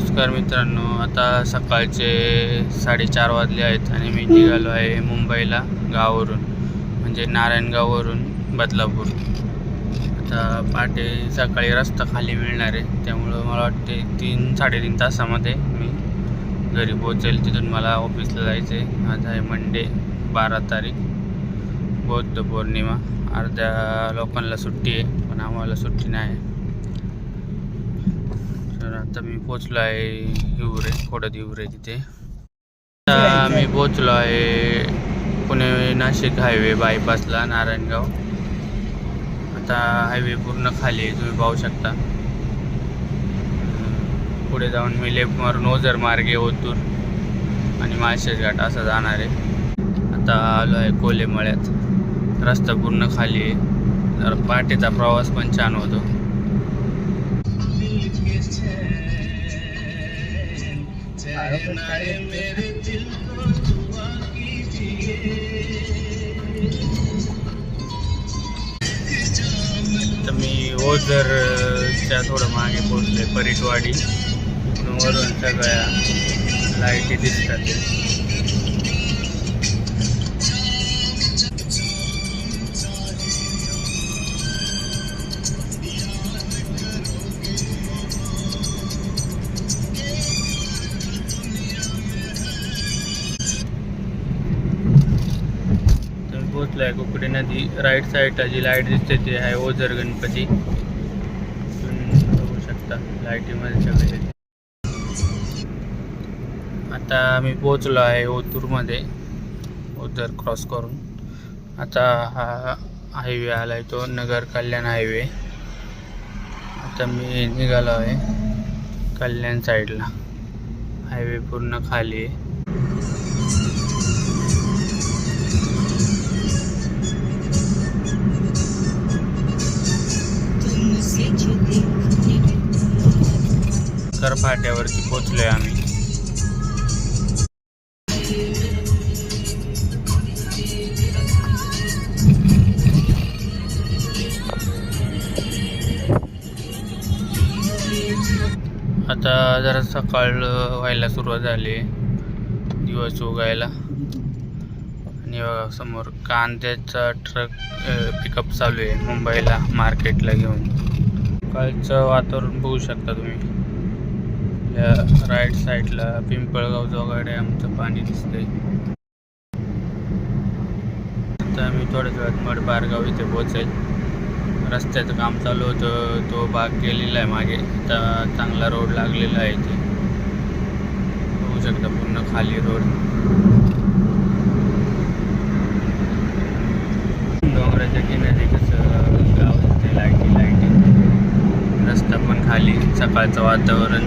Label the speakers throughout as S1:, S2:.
S1: नमस्कार मित्रांनो आता सकाळचे साडेचार वाजले आहेत आणि मी निघालो आहे मुंबईला गावावरून म्हणजे नारायणगाववरून बदलापूर. आता पहाटे सकाळी रस्ता खाली मिळणार आहे त्यामुळं मला वाटते तीन साडेतीन तासामध्ये मी घरी पोहोचेल तिथून मला ऑफिसला जायचं आहे आज आहे मंडे बारा तारीख. बौद्ध पौर्णिमा. अर्ध्या लोकांना सुट्टी आहे पण आम्हाला सुट्टी नाही. आहे तर आता मी पोचलो आहे हिवरे खोडद हिवरे तिथे आता मी पोचलो आहे पुणे नाशिक हायवे बायपासला नारायणगाव. आता हायवे पूर्ण खाली आहे तुम्ही पाहू शकता. पुढे जाऊन मी लेफ्ट मारून ओझर मार्गे ओतूर आणि माळशेज घाट असं जाणार आहे. आता आलो आहे कोलेमळ्यात. रस्ता पूर्ण खाली आहे. जरा पहाटेचा प्रवास पण छान होतो. तर मी ओझरच्या थोडं मागे पोचले परीटवाडी. इकडून वरून सगळ्या लाईटी दिसतात. तुम्ही कुकडे नदी राईट साईडला जी लाइट दिसते ती आहे ओझर गणपती. बघू शकता लाईटीमध्ये सगळे. आता मी पोचलो आहे ओतूरमध्ये ओझर क्रॉस करून. आता हा हायवे आला आहे तो नगर कल्याण हायवे आता मी निघालो आहे कल्याण साईडला हायवे पूर्ण खाली आहे. कर फाट्यावरती पोचलोय आम्ही. आता जरा सकाळ व्हायला सुरुवात झाली. आहे दिवस उगायला. आणि बघा समोर कांद्याचा ट्रक पिकअप चालू आहे मुंबईला मार्केटला घेऊन. सकाळचं वातावरण बघू शकता तुम्ही. या राईट साईडला पिंपळगाव जोगाडे आमचं पाणी दिसतंय. आता मी थोड्याच वेळात मडबारगाव इथे पोचेल रस्त्याचं काम चालू होतं तो भाग गेलेला आहे मागे. आता चांगला रोड लागलेला आहे इथे. होऊ शकता पूर्ण खाली रोड डोंगराच्या किनारी कसं गाव दिसते लाईटी लाईटी रस्ता पण खाली सकाळचं वातावरण.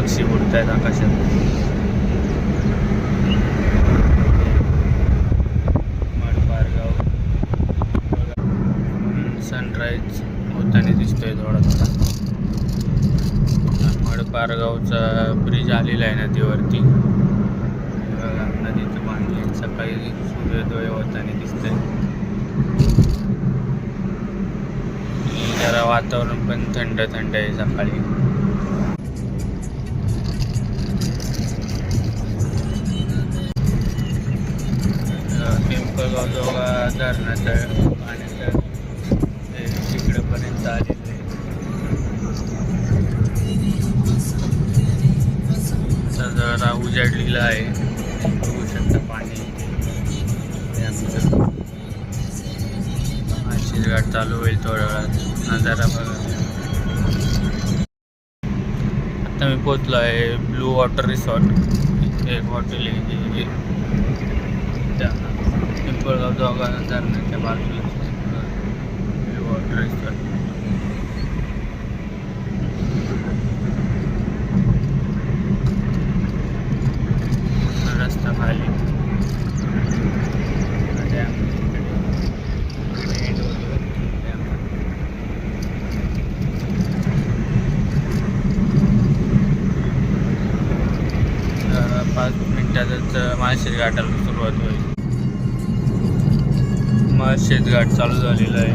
S1: पक्षी उडत आहेत आकाशात सनराईज होताना दिसतोय थोडा थोडा. मडपारगावचा ब्रिज आलेला आहे नदीवरती. बघा, नदीचं पाणी सकाळी सूर्योदय होताना दिसतंय. जरा वातावरण पण थंड थंड आहे सकाळी. पिंपळगाव जोगा धरणाचं पाण्याचं ते तिकडंपर्यंत आलेलं आहे जरा उजाडलेलं आहे बघू शकता पाणी त्यानंतर आशिष चालू होईल थोड्या वेळात नजारा बघा आता मी पोचलो आहे ब्लू वॉटर रिसॉर्ट. एक हॉटेल आहे. पिंपळगाव जोगा धरणाच्या बाजूला ब्लू वॉटर रिसॉर्ट रस्ता खाली. डॅम डॅम अं, पाच मिनिटातच माळशेज घाटाला शेतघाट चालू झालेला आहे.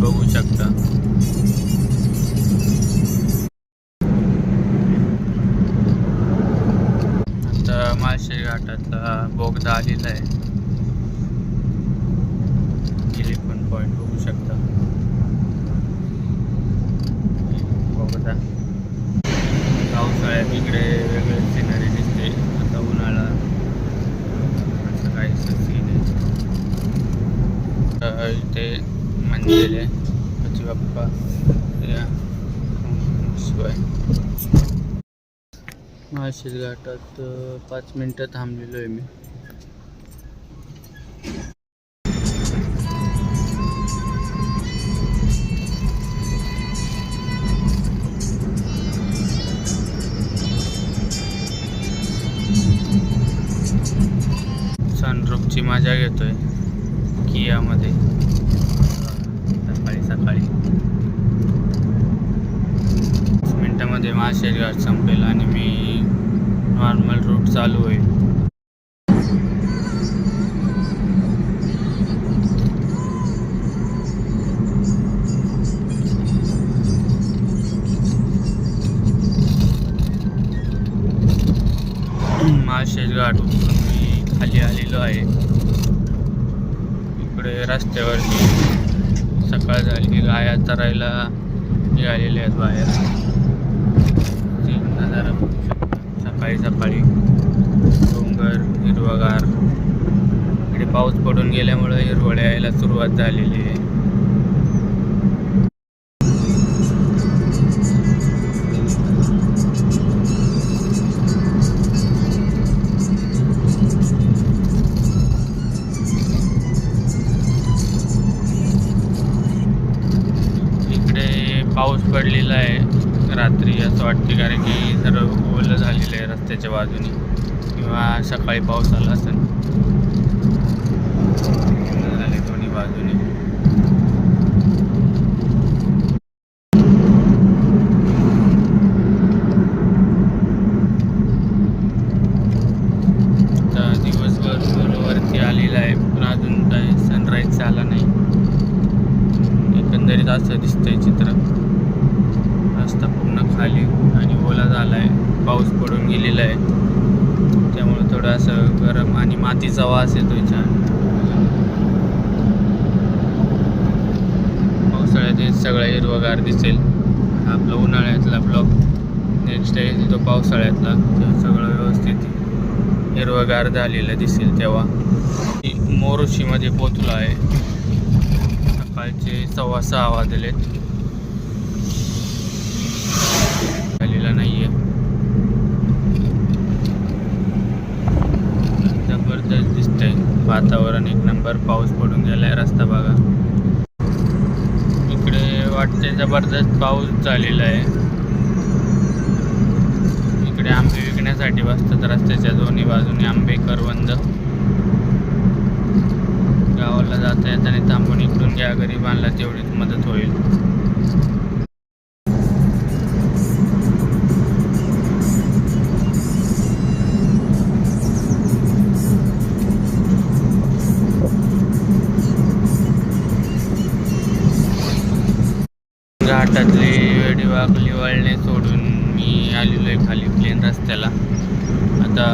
S1: बघू शकता. आता माळशे घाटातला बोगदा आलेला आहे. इलेक्ट्रॉन पॉईंट बघू शकता. बोगदा. पावसाळ्यात इकडे वेगळे सिनरी दिसते. आता उन्हाळा असं सीन आहे. इथे मंदिर आहे. पती बाप्पा. शिवाय. घाटात पाच मिनटं थांबलेलो आहे मी. संपेल आणि मी नॉर्मल रूट चालू होईल. माळशेज घाट उतरून मी खाली आलेलो आहे. इकडे रस्त्यावरती सकाळ झाली. गाया चरायला निघालेल्या आहेत बाहेर. नजारा बघू शकता. सकाळी सकाळी डोंगर हिरवगार. इकडे पाऊस पडून गेल्यामुळे हिरवळ यायला सुरुवात झालेली आहे. रात्री असं वाटते कारण की जर ओलं झालेलं आहे रस्त्याच्या बाजूने. किंवा सकाळी पाऊस आला असेल. ओलं झाले दोन्ही बाजूने आता दिवसभर वरती आलेला आहे पण अजून काही सनराईज झाला नाही एकंदरीत असं दिसतंय चित्र रस्ता पूर्ण खाली आणि ओला झाला आहे पाऊस पडून गेलेला आहे. त्यामुळे थोडं असं गरम आणि मातीचा वास येतो छान. पावसाळ्यात हे सगळं हिरवगार दिसेल. आपला उन्हाळ्यातला ब्लॉक नेक्स्ट आहे तो पावसाळ्यातला. तेव्हा सगळं व्यवस्थित हिरवगार झालेलं दिसेल तेव्हा. मोरुशीमध्ये पोचलो आहे. सकाळचे सव्वा सहा वाजलेत झालेला नाहीये जबरदस्त दिसतंय वातावरण एक नंबर पाऊस पडून गेलाय रस्ता बघा. इकडे वाटते जबरदस्त पाऊस झालेला आहे. इकडे आंबे विकण्यासाठी बसतात रस्त्याच्या दोन्ही बाजूने आंबे करवंद. गावाला जाता येताना थांबून इकडून घ्या गरिबांना तेवढीच मदत होईल. शेतातले वेडी वाकली वळणे सोडून मी आलेलो आहे खाली प्लेन रस्त्याला. आता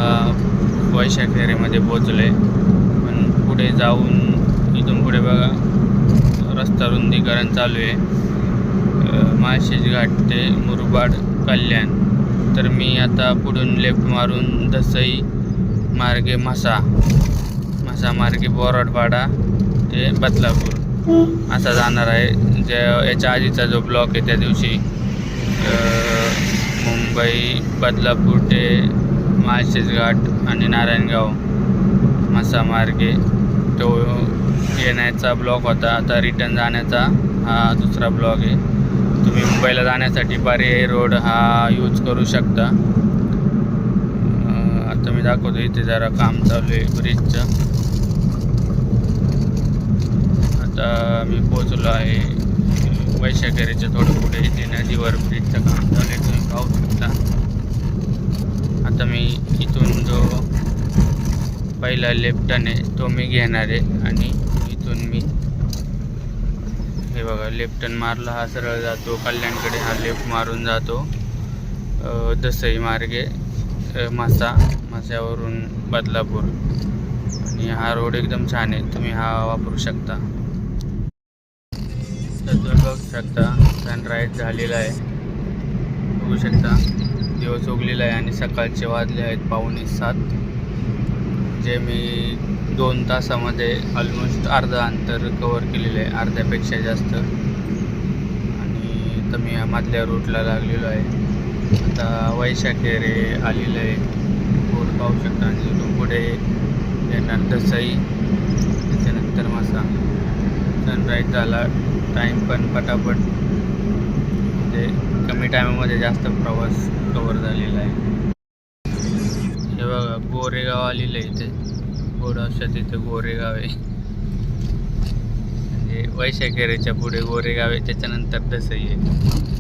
S1: वैशाखेरेमध्ये पोचलो आहे पण पुढे जाऊन इथून पुढे बघा. रस्ता रुंदीकरण चालू आहे. माळशेज घाट ते मुरबाड कल्याण. तर मी आता पुढून लेफ्ट मारून दसई मार्गे म्हसा. म्हसा मार्गे बोराडपाडा ते बदलापूर. असा जाणार आहे. जे याच्या आधीचा जो ब्लॉक आहे त्या दिवशी मुंबई बदलापूर ते माळशेज घाट आणि नारायणगाव मसामार्गे तो येण्याचा ब्लॉक होता. आता रिटर्न जाण्याचा हा दुसरा ब्लॉक आहे. तुम्ही मुंबईला जाण्यासाठी पर्यायी रोड हा यूज करू शकता. आता मी दाखवतो इथे जरा काम चालू आहे ब्रिजचं आता मी पोचलो आहे वैशाखेरीच्या थोडं पुढे इथे नदीवर ब्रिजचं काम चालू आहे तुम्ही पाहू शकता. आता मी इथून जो पहिला लेफ्टन आहे तो मी घेणार आहे आणि इथून मी हे बघा लेफ्टन मारला हा सरळ जातो कल्याणकडे हा लेफ्ट मारून जातो. दसई मार्गे मासा मास्यावरून बदलापूर. आणि हा रोड एकदम छान आहे तुम्ही हा वापरू शकता. तर तुम्ही बघू शकता. सनराईज झालेला आहे. बघू शकता. दिवस उगलेला आहे आणि सकाळचे वाजले आहेत पावणे सात. जे मी दोन तासामध्ये ऑलमोस्ट अर्धा अंतर कवर केलेलं आहे अर्ध्यापेक्षा जास्त. आणि तर मी या मधल्या रूटला लागलेलो आहे. आता वैशाखेरे आलेलं आहे. बोर पाहू शकता. आणि तिथून पुढे येणार दसई. त्याच्यानंतर मासा. सनराईज झाला टाईम पण पटापट. म्हणजे कमी टायमामध्ये जास्त प्रवास कवर झालेला आहे. हे बघा गोरेगाव आलेलं आहे इथे. गोडावशात इथे गोरेगाव आहे. म्हणजे वैशाखेरेच्या पुढे गोरेगाव आहे त्याच्यानंतर दसई आहे.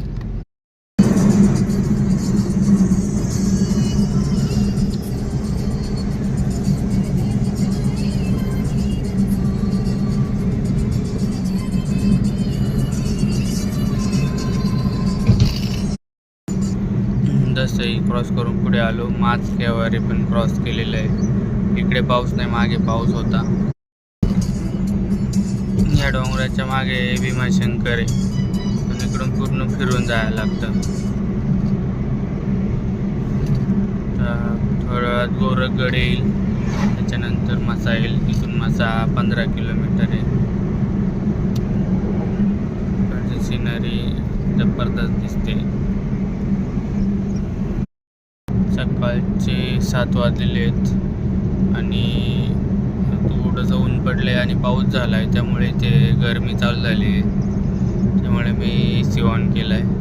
S1: दसई क्रॉस करून पुढे आलो. माच केवारी पण क्रॉस केलेलं आहे. इकडे पाऊस नाही मागे पाऊस होता. या डोंगराच्या मागे भीमाशंकर आहे. पण इकडून पूर्ण फिरून जायला लागतं. तर थोड्या वेळात गोरखगड येईल. त्याच्यानंतर मसा येईल तिथून मसा पंधरा किलोमीटर आहे. सिनरी जबरदस्त दिसते. सकाळचे सात वाजलेले आहेत. आणि थोडंसं ऊन पडले आणि पाऊस झाला आहे त्यामुळे ते गरमी चालू झाली आहे. त्यामुळे मी ए सी ऑन केला आहे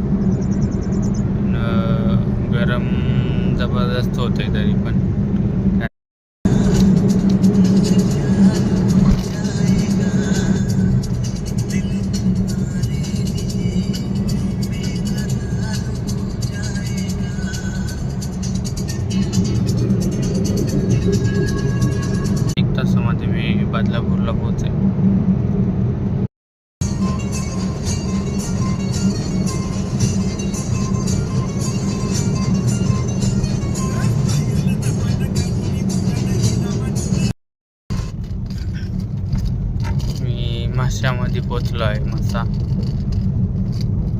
S1: गरम जबरदस्त होतं आहे तरी पण. माश्यामध्ये पोचलो आहे मासा.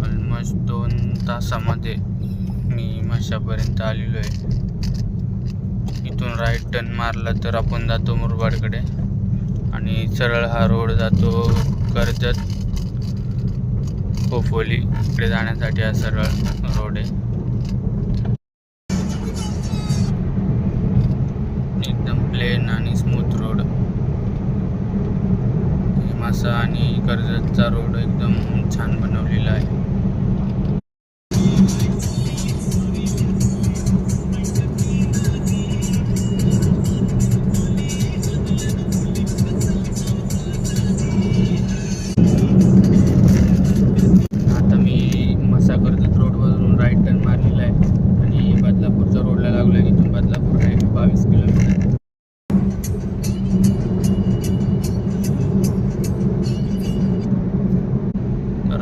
S1: ऑलमोस्ट दोन तासामध्ये मी माशापर्यंत आलेलो आहे. इथून राईट टर्न मारला तर आपण जातो मुरबाडकडे. आणि सरळ हा रोड जातो कर्जत. खोपोली. इकडे जाण्यासाठी हा सरळ रोड आहे. मासा आणि कर्जतचा रोड एकदम छान बनवलेला आहे.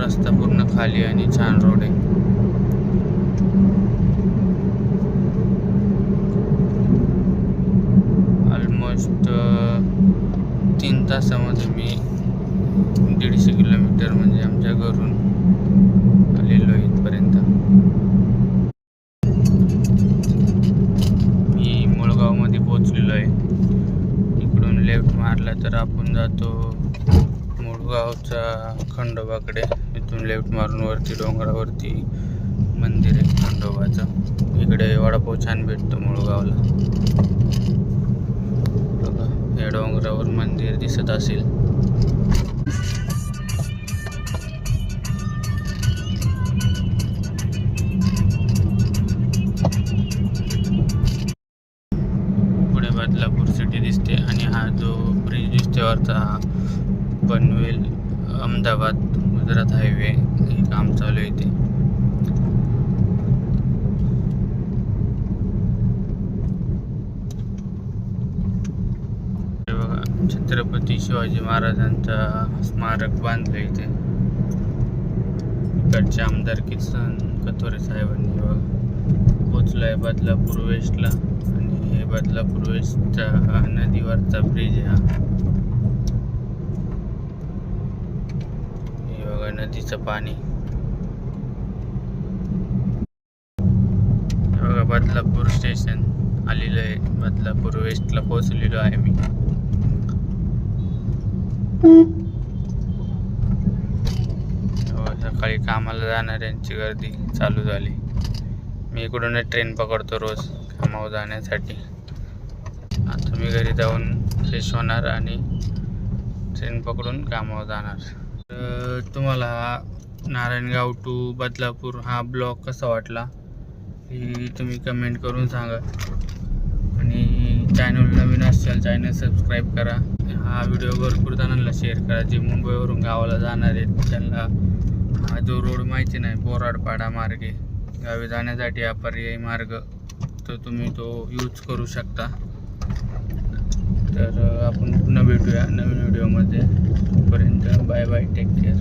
S1: रस्ता पूर्ण खाली आणि छान रोड आहे. ऑलमोस्ट तीन तासामध्ये मी दीडशे किलोमीटर म्हणजे आमच्या घरून आलेलो आहे इथपर्यंत. मी मुळगावमध्ये पोचलेलो आहे. इकडून लेफ्ट मारला तर आपण जातो मुळगावच्या खंडोबाकडे. तिथून लेफ्ट मारून वरती डोंगरावरती मंदिर आहे खंडोबाचं. इकडे वडापाव छान भेटतो मुळगावला. बघा या डोंगरावर मंदिर दिसत असेल. पुढे बदलापूर सिटी दिसते आणि हा जो ब्रिज दिसते वरचा हा पनवेल अहमदाबाद. गुजरात हायवे हे काम चालू आहे इथे बघा छत्रपती शिवाजी महाराजांचा स्मारक बांधलं इथे. इकडचे आमदार किसन कथोरे साहेबांनी बघा पोचलो आहे बदलापूर वेस्टला आणि हे बदलापूर वेस्टचा नदीवरचा ब्रिज हा हे बघा नदीचं पाणी. बघा बदलापूर स्टेशन आलेलं आहे. बदलापूर वेस्टला पोहोचलेलो आहे मी. हो, सकाळी कामाला जाणाऱ्यांची गर्दी चालू झाली. मी इकडूनच ट्रेन पकडतो रोज कामावर जाण्यासाठी. आता मी घरी जाऊन फ्रेश होणार आणि ट्रेन पकडून कामावर जाणार. तर तुम्हाला नारायणगाव टू बदलापूर हा ब्लॉग कसा वाटला हे तुम्ही कमेंट करून सांगा. आणि चॅनल नवीन असेल चॅनल सबस्क्राईब करा. हा व्हिडिओ भरपूर जणांना शेअर करा. जे मुंबईवरून गावाला जाणार आहेत त्यांना हा जो रोड माहिती नाही बोराडपाडा मार्गे गावी जाण्यासाठी हा पर्यायी मार्ग तर तुम्ही तो यूज करू शकता. तर आपण पुन्हा भेटूया नवीन व्हिडिओमध्ये. तोपर्यंत बाय बाय टेक केअर